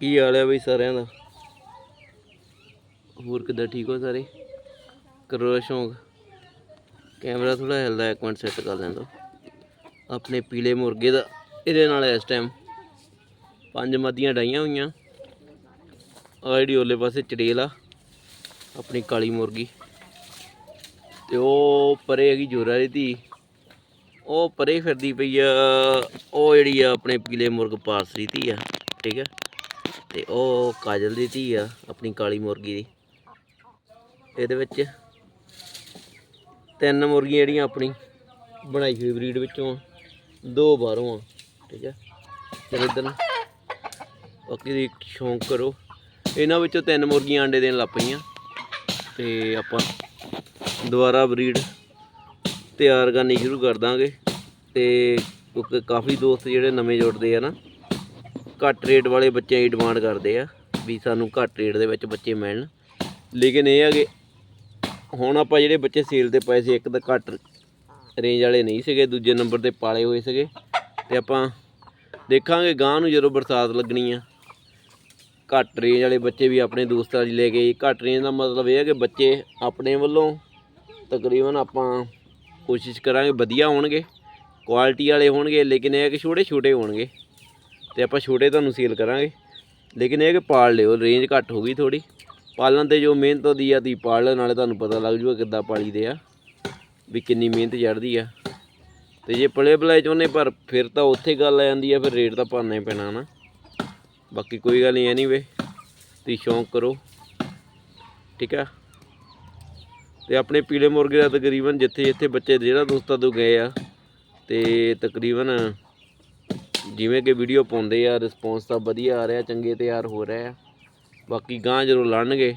ਕੀ ਹਾਲ ਹੈ ਬਈ ਸਾਰਿਆਂ ਦਾ? ਹੋਰ ਕਿੱਦਾਂ ਠੀਕ ਹੋ ਸਾਰੇ? ਕਰੋ ਸ਼ੌਂਕ। ਕੈਮਰਾ ਥੋੜਾ ਹਿਲਦਾ, ਇੱਕ ਮਿੰਟ ਸੈੱਟ ਕਰ ਲੈਣ ਦੋ। ਆਪਣੇ ਪੀਲੇ ਮੁਰਗੇ ਦਾ, ਇਹਦੇ ਨਾਲ ਇਸ ਟਾਈਮ ਪੰਜ ਮੱਦੀਆਂ ਡਾਈਆਂ ਹੋਈਆਂ। ਆਹ ਜਿਹੜੀ ਓਲੇ ਪਾਸੇ ਚੜੇਲ ਆ, ਆਪਣੀ ਕਾਲੀ ਮੁਰਗੀ। ਤੇ ਉਹ ਪਰੇ ਹੈਗੀ ਜੋਰਾ ਦੀ ਧੀ। ਉਹ ਪਰੇ ਫਿਰਦੀ ਪਈ ਆ, ਉਹ ਜਿਹੜੀ ਆ ਆਪਣੇ ਪੀਲੇ ਮੁਰਗ ਪਾਰਸਰੀ ਧੀ ਆ, ਠੀਕ ਹੈ ਤੇ ਉਹ ਕਾਜਲ ਦੀ ਧੀ ਆ, ਆਪਣੀ ਕਾਲੀ ਮੁਰਗੀ ਦੀ। ਇਹਦੇ ਵਿੱਚ ਤਿੰਨ ਮੁਰਗੀਆਂ ਜਿਹੜੀਆਂ ਆਪਣੀ ਬਣਾਈ ਹੋਈ ਬਰੀਡ ਵਿੱਚੋਂ ਦੋ ਬਾਹਰੋਂ ਆ, ਠੀਕ ਹੈ ਤੇ ਇਧਰ ਬਾਕੀ ਦੀ ਸ਼ੌਂਕ ਕਰੋ। ਇਹਨਾਂ ਵਿੱਚੋਂ ਤਿੰਨ ਮੁਰਗੀਆਂ ਆਂਡੇ ਦੇਣ ਲੱਗ ਪਈਆਂ। ਤੇ ਆਪਾਂ ਦੁਬਾਰਾ ਬਰੀਡ ਤਿਆਰ ਕਰਨੀ ਸ਼ੁਰੂ ਕਰ ਦਾਂਗੇ। ਤੇ ਕਿਉਂਕਿ ਕਾਫੀ ਦੋਸਤ ਜਿਹੜੇ ਨਵੇਂ ਜੁੜਦੇ ਆ ਨਾ ਘੱਟ ਰੇਟ ਵਾਲੇ ਬੱਚਿਆਂ ਦੀ ਡਿਮਾਂਡ ਕਰਦੇ ਆ ਵੀ ਸਾਨੂੰ ਘੱਟ ਰੇਟ ਦੇ ਵਿੱਚ ਬੱਚੇ ਮਿਲਣ। ਲੇਕਿਨ ਇਹ ਆ ਕਿ ਹੁਣ ਆਪਾਂ ਜਿਹੜੇ ਬੱਚੇ ਸੇਲ ਤੇ ਪਏ ਸੀ, ਇੱਕ ਤਾਂ ਘੱਟ ਰੇਂਜ ਵਾਲੇ ਨਹੀਂ ਸੀਗੇ, ਦੂਜੇ ਨੰਬਰ ਤੇ ਪਾਲੇ ਹੋਏ ਸੀਗੇ। ਤੇ ਆਪਾਂ ਦੇਖਾਂਗੇ ਗਾਂ ਨੂੰ ਜਦੋਂ ਬਰਸਾਤ ਲੱਗਣੀ ਆ, ਘੱਟ ਰੇਂਜ ਵਾਲੇ ਬੱਚੇ ਵੀ ਆਪਣੇ ਦੋਸਤਾਂ ਦੀ ਲੈ ਕੇ ਘੱਟ ਰੇਂਜ ਦਾ ਮਤਲਬ ਇਹ ਹੈ ਕਿ ਬੱਚੇ ਆਪਣੇ ਵੱਲੋਂ ਤਕਰੀਬਨ ਆਪਾਂ ਕੋਸ਼ਿਸ਼ ਕਰਾਂਗੇ ਵਧੀਆ ਹੋਣਗੇ ਕੁਆਲਿਟੀ ਵਾਲੇ ਹੋਣਗੇ, ਲੇਕਿਨ ਇਹ ਹੈ ਕਿ ਛੋਟੇ ਛੋਟੇ ਹੋਣਗੇ। ਤੇ ਆਪਾਂ ਛੋਟੇ ਤੁਹਾਨੂੰ ਸੇਲ ਕਰਾਂਗੇ। ਲੇਕਿਨ ਇਹ ਕਿ ਪਾਲ ਲਿਓ ਰੇਂਜ ਘੱਟ ਹੋ ਗਈ ਥੋੜੀ ਪਾਲਣ ਤੇ ਜੋ ਮਿਹਨਤ ਉਹਦੀ ਆ ਤੀ ਪਾਲਣ ਲੈਣ ਨਾਲੇ ਤੁਹਾਨੂੰ ਪਤਾ ਲੱਗ ਜੂਗਾ ਕਿੱਦਾਂ ਪਾਲੀ ਦੇ ਆ, ਵੀ ਕਿੰਨੀ ਮਿਹਨਤ ਚੜਦੀ ਆ। ਤੇ ਜੇ ਪਲੇ ਬਲਾਏ ਚਾਹੁੰਦੇ, ਪਰ ਫਿਰ ਤਾਂ ਉੱਥੇ ਗੱਲ ਆ ਜਾਂਦੀ ਆ, ਫਿਰ ਰੇਟ ਤਾਂ ਭਰਨਾ ਹੀ ਪੈਣਾ ਨਾ। ਬਾਕੀ ਕੋਈ ਗੱਲ ਨਹੀਂ ਐਨੀਵੇ ਤੁਸੀਂ ਸ਼ੌਂਕ ਕਰੋ। ਠੀਕ ਆ? ਤੇ ਆਪਣੇ ਪੀਲੇ ਮੁਰਗੇ ਦਾ ਤਕਰੀਬਨ ਜਿੱਥੇ ਜਿੱਥੇ ਬੱਚੇ, ਜਿਹੜਾ ਦੋਸਤਾਂ ਤੋਂ ਗਏ ਆ, ਤੇ ਤਕਰੀਬਨ ਜਿਵੇਂ ਕਿ ਵੀਡੀਓ ਪਾਉਂਦੇ ਆ ਰਿਸਪੌਂਸ ਤਾਂ ਵਧੀਆ ਆ ਰਿਹਾ, ਚੰਗੇ ਤਿਆਰ ਹੋ ਰਹੇ ਆ। ਬਾਕੀ ਗਾਂ ਜਦੋਂ ਲੜਨਗੇ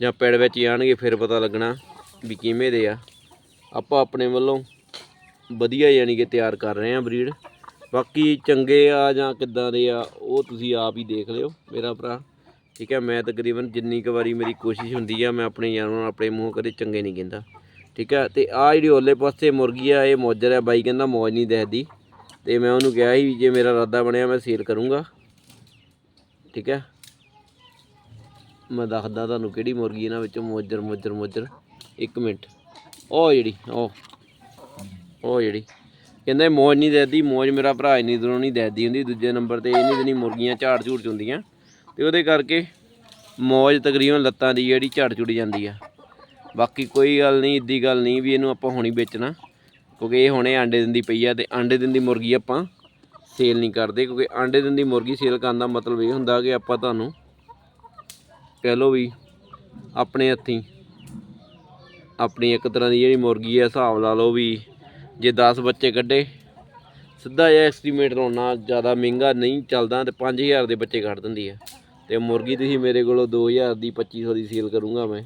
ਜਾਂ ਪੈੜ ਵਿੱਚ ਜਾਣਗੇ ਫਿਰ ਪਤਾ ਲੱਗਣਾ ਵੀ ਕਿਵੇਂ ਦੇ ਆ। ਆਪਾਂ ਆਪਣੇ ਵੱਲੋਂ ਵਧੀਆ ਯਾਨੀ ਕਿ ਤਿਆਰ ਕਰ ਰਹੇ ਆ ਬਰੀਡ ਬਾਕੀ ਚੰਗੇ ਆ ਜਾਂ ਕਿੱਦਾਂ ਦੇ ਆ, ਉਹ ਤੁਸੀਂ ਆਪ ਹੀ ਦੇਖ ਲਿਓ ਮੇਰਾ ਭਰਾ। ਠੀਕ ਹੈ ਮੈਂ ਤਕਰੀਬਨ ਜਿੰਨੀ ਕੁ ਵਾਰੀ ਮੇਰੀ ਕੋਸ਼ਿਸ਼ ਹੁੰਦੀ ਆ, ਮੈਂ ਆਪਣੇ ਯਾਰਾਂ ਨੂੰ ਆਪਣੇ ਮੂੰਹ ਕਦੇ ਚੰਗੇ ਨਹੀਂ ਕਹਿੰਦਾ। ਠੀਕ ਹੈ ਤੇ ਆ ਜਿਹੜੀ ਓਲੇ ਪਾਸੇ ਮੁਰਗੀ ਆ, ਇਹ ਮੌਜਰ ਆ, ਬਾਈ ਕਹਿੰਦਾ ਮੌਜ ਨਹੀਂ ਦੇਖਦੀ। ਤੇ ਮੈਂ ਉਹਨੂੰ ਕਿਹਾ ਸੀ ਵੀ ਜੇ ਮੇਰਾ ਇਰਾਦਾ ਬਣਿਆ ਮੈਂ ਸੇਲ ਕਰੂੰਗਾ। ਠੀਕ ਹੈ? ਮੈਂ ਦੱਸਦਾ ਤੁਹਾਨੂੰ ਕਿਹੜੀ ਮੁਰਗੀ ਇਹਨਾਂ ਵਿੱਚੋਂ ਮੋਜਰ ਮੋਜਰ ਮੋਜਰ। ਇੱਕ ਮਿੰਟ। ਉਹ ਜਿਹੜੀ, ਉਹ ਉਹ ਜਿਹੜੀ। ਕਹਿੰਦੇ ਇਹ ਮੌਜ ਨਹੀਂ ਦੇਦੀ, ਮੌਜ ਮੇਰਾ ਭਰਾ ਇੰਨੀ ਦੂਰੋਂ ਨਹੀਂ ਦੇਦੀ ਹੁੰਦੀ। ਦੂਜੇ ਨੰਬਰ ਤੇ ਇੰਨੀ ਦਿਨੀ ਮੁਰਗੀਆਂ ਝਾੜ ਝੂੜ ਚ ਹੁੰਦੀਆਂ। ਤੇ ਉਹਦੇ ਕਰਕੇ ਮੌਜ ਤਕਰੀਬਨ ਲੱਤਾਂ ਦੀ ਜਿਹੜੀ ਝਾੜ ਝੁੜ ਜਾਂਦੀ ਆ। ਬਾਕੀ ਕੋਈ ਗੱਲ ਨਹੀਂ ਇੱਦੀ ਗੱਲ ਨਹੀਂ ਵੀ ਇਹਨੂੰ ਆਪਾਂ ਹੁਣੀ ਵੇਚਣਾ। ਕਿਉਂਕਿ ਇਹ ਹੁਣੇ ਆਂਡੇ ਦਿੰਦੀ ਪਈ ਆ ਤੇ ਆਂਡੇ ਦਿੰਦੀ ਮੁਰਗੀ ਆਪਾਂ ਸੇਲ ਨਹੀਂ ਕਰਦੇ, ਕਿਉਂਕਿ ਆਂਡੇ ਦਿੰਦੀ ਮੁਰਗੀ ਸੇਲ ਕਰਨ ਦਾ ਮਤਲਬ ਇਹ ਹੁੰਦਾ ਕਿ ਆਪਾਂ ਤੁਹਾਨੂੰ ਕਹਿ ਲਓ ਵੀ ਆਪਣੇ ਹੱਥੀਂ ਆਪਣੀ ਇੱਕ ਤਰ੍ਹਾਂ ਦੀ ਜਿਹੜੀ ਮੁਰਗੀ ਹੈ ਹਿਸਾਬ ਲਾ ਲਓ ਵੀ ਜੇ 10 ਬੱਚੇ ਕੱਢੇ, ਸਿੱਧਾ ਜਿਹਾ ਐਸਟੀਮੇਟ ਲਾਉਣਾ ਜ਼ਿਆਦਾ ਮਹਿੰਗਾ ਨਹੀਂ ਚੱਲਦਾ ਤੇ 5000 ਦੇ ਬੱਚੇ ਕੱਢ ਦਿੰਦੀ ਹੈ ਤੇ ਮੁਰਗੀ ਤੁਸੀਂ ਮੇਰੇ ਕੋਲੋਂ 2000 ਦੀ 2500 ਦੀ ਸੇਲ ਕਰੂੰਗਾ ਮੈਂ।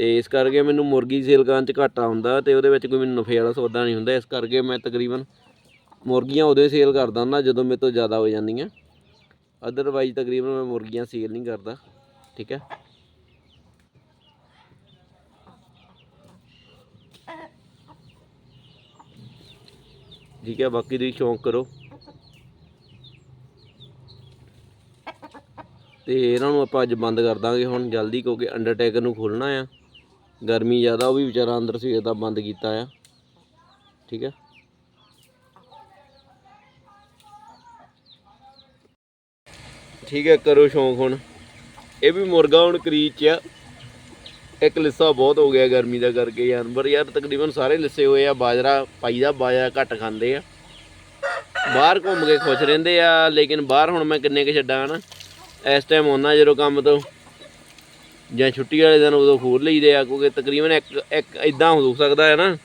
ਤੇ ਇਸ ਕਰਕੇ ਮੈਨੂੰ ਮੁਰਗੀ ਸੇਲ ਕਰਨ 'ਚ ਘਾਟਾ ਹੁੰਦਾ ਤੇ ਉਹਦੇ ਵਿੱਚ ਕੋਈ ਮੈਨੂੰ ਨਫੇ ਵਾਲਾ ਸੌਦਾ ਨਹੀਂ ਹੁੰਦਾ। ਇਸ ਕਰਕੇ ਮੈਂ ਤਕਰੀਬਨ ਮੁਰਗੀਆਂ ਉਦੋਂ ਸੇਲ ਕਰਦਾ ਹੁੰਦਾ ਜਦੋਂ ਮੇਰੇ ਤੋਂ ਜ਼ਿਆਦਾ ਹੋ ਜਾਂਦੀਆਂ। ਅਦਰਵਾਈਜ਼ ਤਕਰੀਬਨ ਮੈਂ ਮੁਰਗੀਆਂ ਸੇਲ ਨਹੀਂ ਕਰਦਾ, ਠੀਕ ਹੈ? ਠੀਕ ਹੈ, ਬਾਕੀ ਤੁਸੀਂ ਸ਼ੌਂਕ ਕਰੋ। ਤੇ ਇਹਨਾਂ ਨੂੰ ਆਪਾਂ ਅੱਜ ਬੰਦ ਕਰ ਦਾਂਗੇ ਹੁਣ, ਜਲਦੀ ਕਿਉਂਕਿ ਅੰਡਰਟੇਕਰ ਨੂੰ ਖੋਲਣਾ ਆ। ਗਰਮੀ ਜ਼ਿਆਦਾ, ਉਹ ਵੀ ਵਿਚਾਰਾ ਅੰਦਰ ਸੀ ਦਾ ਬੰਦ ਕੀਤਾ ਆ। ਠੀਕ ਹੈ ਠੀਕ ਹੈ ਕਰੋ ਸ਼ੌਂਕ ਹੁਣ। ਇਹ ਵੀ ਮੁਰਗਾ ਹੁਣ ਕਰੀਚ ਚ ਆ। ਇੱਕ ਲਿੱਸਾ ਬਹੁਤ ਹੋ ਗਿਆ ਗਰਮੀ ਦਾ ਕਰਕੇ ਜਾਨਵਰ। ਯਾਰ ਤਕਰੀਬਨ ਸਾਰੇ ਲਿੱਸੇ ਹੋਏ ਆ, ਬਾਜਰਾ ਪਾਈਦਾ ਬਾਜਰਾ ਘੱਟ ਖਾਂਦੇ ਆ। ਬਾਹਰ ਘੁੰਮ ਕੇ ਖੁਸ਼ ਰਹਿੰਦੇ ਆ, ਲੇਕਿਨ ਬਾਹਰ ਹੁਣ ਮੈਂ ਕਿੰਨੇ ਕੁ ਛੱਡਾਂ ਨਾ ਇਸ ਟਾਈਮ ਆਉਣਾ ਜਦੋਂ ਕੰਮ ਤੋਂ ਜਾਂ ਛੁੱਟੀ ਵਾਲੇ ਦਿਨ ਉਦੋਂ ਖੋਲ ਲਈਦੇ ਆ, ਕਿਉਂਕਿ ਤਕਰੀਬਨ ਇੱਕ ਇੱਕ ਇਦਾਂ ਹੋ ਸਕਦਾ ਹੈ ਨਾ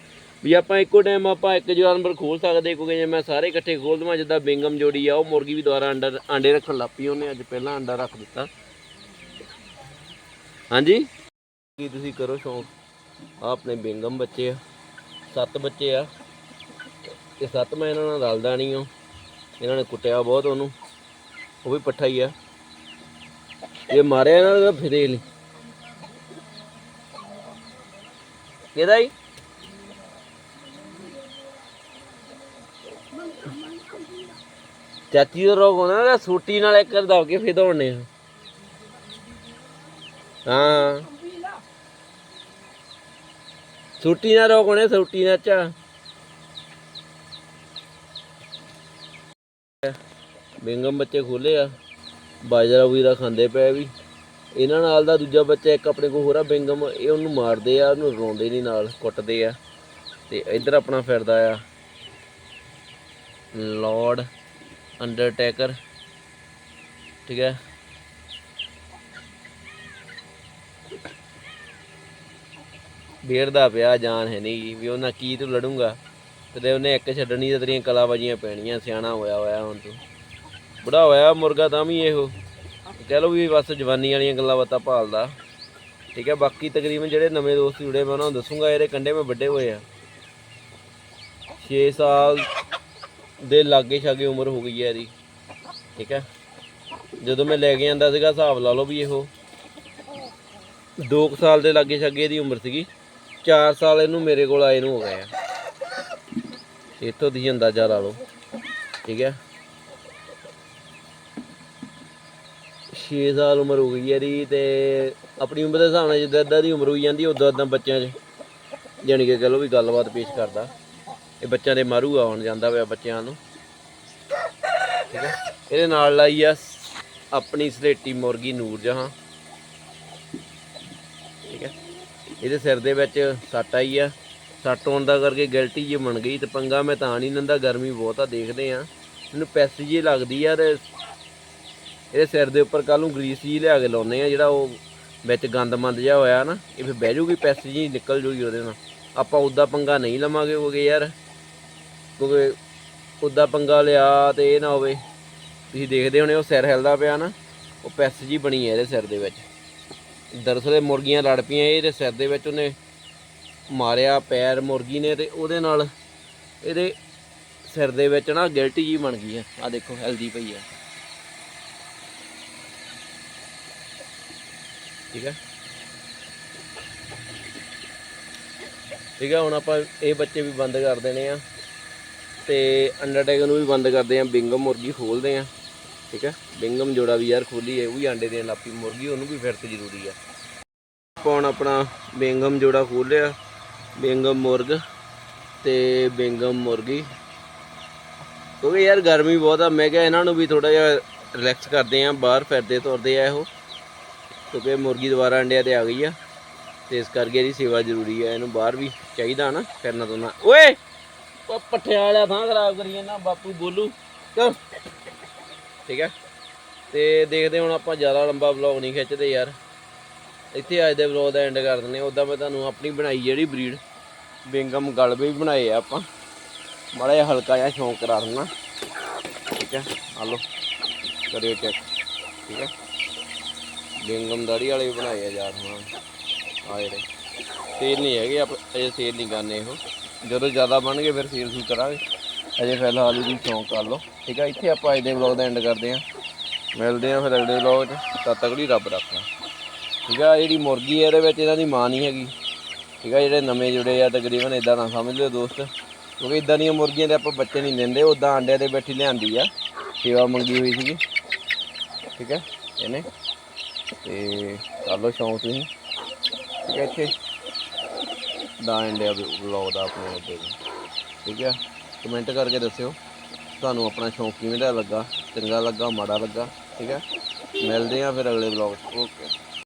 ਵੀ ਆਪਾਂ ਇੱਕੋ ਟਾਈਮ ਆਪਾਂ ਇੱਕ ਜਾਨਵਰ ਖੋਲ ਸਕਦੇ, ਕਿਉਂਕਿ ਜੇ ਮੈਂ ਸਾਰੇ ਇਕੱਠੇ ਖੋਲ ਦਵਾਂ, ਜਿੱਦਾਂ ਬਿੰਗਮ ਜੋੜੀ ਆ, ਉਹ ਮੁਰਗੀ ਵੀ ਦੁਬਾਰਾ ਅੰਡਾ, ਆਂਡੇ ਰੱਖਣ ਲੱਗ ਪਈ, ਉਹਨੇ ਅੱਜ ਪਹਿਲਾਂ ਅੰਡਾ ਰੱਖ ਦਿੱਤਾ। ਹਾਂਜੀ? ਕੀ ਤੁਸੀਂ ਕਰੋ ਸ਼ੌਂਕ? ਆਹ ਆਪਣੇ ਬਿੰਗਮ ਬੱਚੇ ਆ, ਸੱਤ ਬੱਚੇ ਆ, ਤੇ ਸੱਤ ਮੈਂ ਇਹਨਾਂ ਨਾਲ ਰਲਦਾ ਨਹੀਂ ਹਾਂ। ਇਹਨਾਂ ਨੇ ਕੁੱਟਿਆ ਬਹੁਤ ਉਹਨੂੰ, ਉਹ ਵੀ ਪੱਠਾ ਹੀ ਆ। ਇਹ ਮਾਰਿਆ ਇਹਨਾਂ ਦਾ ਫਿਰੇ ਲਈ। ਕਿਹਦਾ ਹੀ? ਚਾਚੀ ਦਾ ਰੋਗ ਹੋਣਾ ਨਾ ਸੂਟੀ ਨਾਲ ਇੱਕ ਵਾਰ ਦਬ ਕੇ ਫੇਰ ਦੌੜਨੇ ਆ। ਹਾਂ। ਸੂਟੀ ਨਾਲ ਰੋਗ ਹੋਣੇ, ਸੂਟੀ ਨਾਲ ਚਾ ਬਿੰਗਮ ਬੱਚੇ ਖੋਲੇ ਆ, ਬਾਜਰਾ ਵੀਰਾ ਖਾਂਦੇ ਪਏ ਵੀ। ਇਹਨਾਂ ਨਾਲ ਦਾ ਦੂਜਾ ਬੱਚਾ ਇੱਕ ਆਪਣੇ ਕੋਲ ਹੋਰ ਆ ਬਿੰਗਮ, ਇਹ ਉਹਨੂੰ ਮਾਰਦੇ ਆ, ਉਹਨੂੰ ਰੋਂਦੇ ਨਹੀਂ ਨਾਲ, ਕੁੱਟਦੇ ਆ। ਤੇ ਇੱਧਰ ਆਪਣਾ ਫਿਰਦਾ ਆ। ਲਾਰਡ ਅੰਡਰਟੇਕਰ ਠੀਕ ਹੈ? ਡੇੜਦਾ ਪਿਆ, ਜਾਨ ਹੈ ਨਹੀਂ ਵੀ ਉਹਨਾਂ ਕੀ ਤੂੰ ਲੜੂਗਾ? ਤੇ ਉਹਨੇ ਇੱਕ ਛੱਡਣੀ ਤੇ ਤੇਰੀਆਂ ਕਲਾ ਪੈਣੀਆਂ, ਸਿਆਣਾ ਹੋਇਆ ਹੋਇਆ ਹੁਣ ਤੂੰ। ਬੁੜਾ ਹੋਇਆ ਮੁਰਗਾ ਤਾਂ ਵੀ ਇਹੋ। ਕਹਿ ਲਓ ਵੀ ਬਸ ਜਵਾਨੀ ਵਾਲੀਆਂ ਗੱਲਾਂ ਬਾਤਾਂ ਭਾਲਦਾ। ਠੀਕ ਹੈ, ਬਾਕੀ ਤਕਰੀਬਨ ਜਿਹੜੇ ਨਵੇਂ ਦੋਸਤ ਜੁੜੇ ਮੈਂ ਉਹਨਾਂ ਨੂੰ ਦੱਸੂਗਾ, ਇਹਦੇ ਕੰਡੇ ਮੈਂ ਵੱਡੇ ਹੋਏ ਆ। 6 ਸਾਲ ਦੇ ਲਾਗੇ ਛਾਗੇ ਉਮਰ ਹੋ ਗਈ ਹੈ ਇਹਦੀ। ਠੀਕ ਹੈ, ਜਦੋਂ ਮੈਂ ਲੈ ਕੇ ਆਂਦਾ ਸੀਗਾ, ਹਿਸਾਬ ਲਾ ਲਓ ਵੀ ਇਹੋ। 2 ਸਾਲ ਦੇ ਲਾਗੇ ਛਾਗੇ ਇਹਦੀ ਉਮਰ ਸੀਗੀ। 4 ਸਾਲ ਇਹਨੂੰ ਮੇਰੇ ਕੋਲ ਆਏ ਨੂੰ ਹੋ ਗਏ ਆ। ਇੱਥੋਂ ਦੀ ਅੰਦਾਜ਼ਾ ਲਾ ਲਓ। ਠੀਕ ਹੈ 6 ਸਾਲ ਉਮਰ ਹੋ ਗਈ ਹੈ ਇਹਦੀ ਤੇ ਆਪਣੀ ਉਮਰ ਦੇ ਹਿਸਾਬ ਨਾਲ ਜਿੱਦਾਂ ਇਦਾਂ ਦੀ ਉਮਰ ਹੋਈ ਜਾਂਦੀ, ਉਦਾਂ ਉਦਾਂ ਬੱਚਿਆਂ 'ਚ ਜਾਣੀ ਕਿ ਕਹ ਲਓ ਵੀ ਗੱਲਬਾਤ ਪੇਸ਼ ਕਰਦਾ। ਇਹ ਬੱਚਿਆਂ ਦੇ ਮਾਰੂ ਆਉਣ ਜਾਂਦਾ ਪਿਆ ਬੱਚਿਆਂ ਨੂੰ। ਠੀਕ ਹੈ ਇਹਦੇ ਨਾਲ ਲਾਈ ਆ ਆਪਣੀ ਸਲੇਟੀ ਮੁਰਗੀ ਨੂਰ ਜਹਾਂ। ਠੀਕ ਹੈ ਇਹਦੇ ਸਿਰ ਦੇ ਵਿੱਚ ਸੱਟ ਆਈ ਆ। ਸੱਟ ਹੋਣ ਦਾ ਕਰਕੇ ਗਿਲਟੀ ਜੀ ਬਣ ਗਈ ਤੇ ਪੰਗਾ ਮੈਂ ਤਾਂ ਨਹੀਂ ਨੰਦਾ ਗਰਮੀ ਬਹੁਤ ਆ, ਦੇਖਦੇ ਆ। ਮੈਨੂੰ ਪੈਸੀ ਜੀ ਲੱਗਦੀ ਆ ਤੇ ਇਹਦੇ ਸਿਰ ਦੇ ਉੱਪਰ ਕੱਲ ਨੂੰ ਗਰੀਸ ਜੀ ਲਿਆ ਕੇ ਲਾਉਨੇ ਆ, ਜਿਹੜਾ ਉਹ ਵਿੱਚ ਗੰਦ ਮੰਦ ਜਿਹਾ ਹੋਇਆ ਨਾ, ਇਹ ਫਿਰ ਬਹਿ ਜੂਗੀ, ਪੈਸੀ ਜੀ ਨਿਕਲ ਜੂਗੀ ਉਹਦੇ ਨਾਲ। ਆਪਾਂ ਉਦਾਂ ਪੰਗਾ ਨਹੀਂ ਲਵਾਂਗੇ ਹੋਗੇ ਯਾਰ, ਕਿਉਂਕਿ ਉਦਾਂ ਪੰਗਾ ਲਿਆ ਤੇ ਇਹ ਨਾ ਹੋਵੇ। ਤੁਸੀਂ ਦੇਖਦੇ ਹੋਣੇ, ਉਹ ਸਿਰ ਹਿਲਦਾ ਪਿਆ ਨਾ, ਉਹ ਪੈਸ ਜੀ ਬਣੀ ਹੈ ਇਹਦੇ ਸਿਰ ਦੇ ਵਿੱਚ। ਦਰਅਸਲ ਇਹ ਮੁਰਗੀਆਂ ਲੜ ਪਈਆਂ, ਇਹਦੇ ਸਿਰ ਦੇ ਵਿੱਚ ਉਹਨੇ ਮਾਰਿਆ, ਪੈਰ ਮੁਰਗੀ ਨੇ ਤੇ ਉਹਦੇ ਨਾਲ ਇਹਦੇ ਸਿਰ ਦੇ ਵਿੱਚ ਨਾ ਗਿਲਟੀ ਜੀ ਬਣ ਗਈ ਹੈ ਆ ਦੇਖੋ ਹਿਲਦੀ ਪਈ ਆ। ਠੀਕ ਹੈ। ਠੀਕ ਹੈ, ਹੁਣ ਆਪਾਂ ਇਹ ਬੱਚੇ ਵੀ ਬੰਦ ਕਰ ਦੇਣੇ ਆ ਤੇ ਅੰਡਰਟੇਕ ਨੂੰ ਵੀ ਬੰਦ ਕਰਦੇ ਆ, ਬਿੰਗਮ ਮੁਰਗੀ ਖੋਲਦੇ ਆ, ਠੀਕ ਹੈ। ਬਿੰਗਮ ਜੋੜਾ ਵੀ ਯਾਰ ਖੋਲੀ ਹੈ, ਉਹ ਵੀ ਆਂਡੇ ਦੇਣ ਲੱਪੀ ਮੁਰਗੀ ਉਹਨੂੰ ਵੀ ਫਿਰ ਤੇ ਜ਼ਰੂਰੀ ਆ। ਆਪਾਂ ਹੁਣ ਆਪਣਾ ਬਿੰਗਮ ਜੋੜਾ ਖੋਲ ਲਿਆ, ਬਿੰਗਮ ਮੁਰਗ ਤੇ ਬਿੰਗਮ ਮੁਰਗੀ। ਕਿਉਂਕਿ ਯਾਰ ਗਰਮੀ ਬਹੁਤ ਆ, ਮੈਂ ਕਿਹਾ ਇਹਨਾਂ ਨੂੰ ਵੀ ਥੋੜਾ ਜਿਹਾ ਰਿਲੈਕਸ ਕਰਦੇ ਆ, ਬਾਹਰ ਫਿਰਦੇ ਤੁਰਦੇ ਆ ਇਹੋ। ਕਿਉਂਕਿ ਮੁਰਗੀ ਦੁਬਾਰਾ ਅੰਡਿਆਂ ਤੇ ਆ ਗਈ ਆ। ਤੇ ਇਸ ਕਰਕੇ ਇਹਦੀ ਸੇਵਾ ਜ਼ਰੂਰੀ ਆ, ਇਹਨੂੰ ਬਾਹਰ ਵੀ ਚਾਹੀਦਾ ਨਾ, ਫਿਰਨਾ ਤੁਰਨਾ। ਓਏ! ਪੱਠਿਆਂ ਵਾਲਾ ਥਾਂ ਖਰਾਬ ਕਰੀ ਜਾਂਦਾ, ਬਾਪੂ ਬੋਲੂ। ਠੀਕ ਹੈ ਤੇ ਦੇਖਦੇ ਹੁਣ ਆਪਾਂ ਜ਼ਿਆਦਾ ਲੰਬਾ ਵਲੌਗ ਨਹੀਂ ਖਿੱਚਦੇ ਯਾਰ। ਇੱਥੇ ਅੱਜ ਦੇ ਵਲੌਗ ਦਾ ਐਂਡ ਕਰ ਦਿੰਦੇ ਉਦਾਂ ਮੈਂ ਤੁਹਾਨੂੰ ਆਪਣੀ ਬਣਾਈ ਜਿਹੜੀ ਬਰੀਡ ਬਿੰਗਮ ਗਲਬੇ ਵੀ ਬਣਾਏ ਆ ਆਪਾਂ। ਮਾੜਾ ਜਿਹਾ ਹਲਕਾ ਜਿਹਾ ਸ਼ੌਂਕ ਕਰਾ ਦਿੰਦਾ। ਠੀਕ ਹੈ ਆ ਲਓ। ਕਰਿਓ ਚੈੱਕ ਠੀਕ ਹੈ ਬਿੰਗਮ ਦਾੜੀ ਵਾਲੇ ਵੀ ਬਣਾਏ ਆ ਯਾਰ ਹੁਣ। ਆ ਜਿਹੜੇ। ਸੇਲ ਨਹੀਂ ਹੈਗੇ ਆਪਾਂ, ਅਜੇ ਸੇਲ ਨਹੀਂ ਕਰਨੇ ਇਹੋ। ਜਦੋਂ ਜ਼ਿਆਦਾ ਬਣ ਗਏ ਫਿਰ ਸੇਲ ਸੂਲ ਕਰਾਂਗੇ। ਅਜੇ ਫਿਲਹਾਲ ਇਹਦੀ ਸ਼ੌਂਕ ਕਰ ਲਓ। ਠੀਕ ਹੈ ਇੱਥੇ ਆਪਾਂ ਅੱਜ ਦੇ ਵਲੌਗ ਦਾ ਐਂਡ ਕਰਦੇ ਹਾਂ ਮਿਲਦੇ ਹਾਂ ਫਿਰ ਅਗਲੇ ਵਲੌਗ 'ਚ। ਤਦ ਤੱਕ ਲਈ ਰੱਬ ਰੱਖਾ ਠੀਕ ਆ, ਜਿਹੜੀ ਮੁਰਗੀ ਹੈ ਇਹਦੇ ਵਿੱਚ ਇਹਨਾਂ ਦੀ ਮਾਂ ਨਹੀਂ ਹੈਗੀ। ਠੀਕ ਆ, ਜਿਹੜੇ ਨਵੇਂ ਜੁੜੇ ਆ, ਤਕਰੀਬਨ ਇਦਾਂ ਨਾ ਸਮਝ ਲਿਓ ਦੋਸਤ। ਕਿਉਂਕਿ ਇਦਾਂ ਦੀਆਂ ਮੁਰਗੀਆਂ ਦੇ ਆਪਾਂ ਬੱਚੇ ਨਹੀਂ ਦਿੰਦੇ। ਉਦਾਂ ਆਂਡਿਆਂ ਦੇ ਬੈਠੀ ਲਿਆਂਦੀ ਆ। ਸੇਵਾ ਮੰਗੀ ਹੋਈ ਸੀਗੀ। ਠੀਕ ਹੈ ਇਹਨੇ। ਤੇ ਕਰ ਲਓ ਸ਼ੌਂਕ ਤੁਸੀਂ। ਠੀਕ ਹੈ ਇੱਥੇ। ਦਾ ਇੰਡੀਆ ਵਲੌਗ ਦਾ ਆਪਣੇ ਅੱਗੇ ਠੀਕ ਹੈ। ਕਮੈਂਟ ਕਰਕੇ ਦੱਸਿਓ। ਤੁਹਾਨੂੰ ਆਪਣਾ ਸ਼ੌਂਕ ਕਿਵੇਂ ਦਾ ਲੱਗਾ? ਚੰਗਾ ਲੱਗਾ, ਮਾੜਾ ਲੱਗਾ? ਠੀਕ ਹੈ। ਮਿਲਦੇ ਆ ਫਿਰ ਅਗਲੇ ਵਲੌਗ 'ਚ। ਓਕੇ